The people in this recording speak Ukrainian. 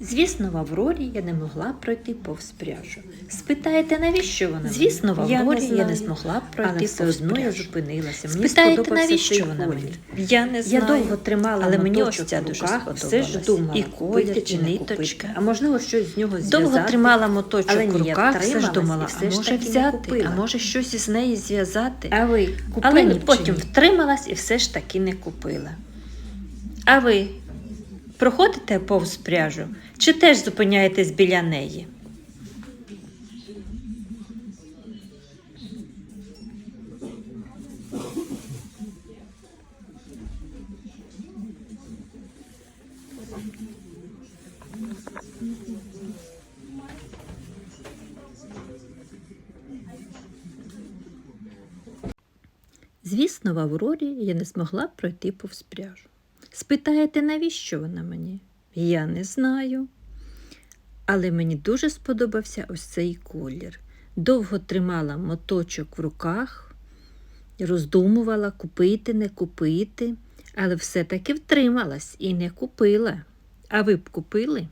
Звісно, в Аврорі я не могла пройти повз пряжу. Спитаєте, навіщо вона? Звісно, в Я не я не змогла але пройти все повз одно я зупинилася. Мені Спитаєте, навіщо вона мені? Я не Я довго тримала але мені ось ця руках, все ж думала, І колір, і ниточка. А можливо, щось з нього Довго тримала моточок але в руках, все ж думала, все а може взяти, купила. а може щось із неї зв'язати. А ви купили Але ні, потім втрималась і все ж таки не купила. А ви проходите повз пряжу чи теж зупиняєтесь біля неї? Звісно, в Аврорі я не змогла пройти повз пряжу. Спитаєте, навіщо вона мені? Я не знаю. Але мені дуже сподобався ось цей колір. Довго тримала моточок в руках, роздумувала, купити, не купити, але все-таки втрималась і не купила. А ви б купили?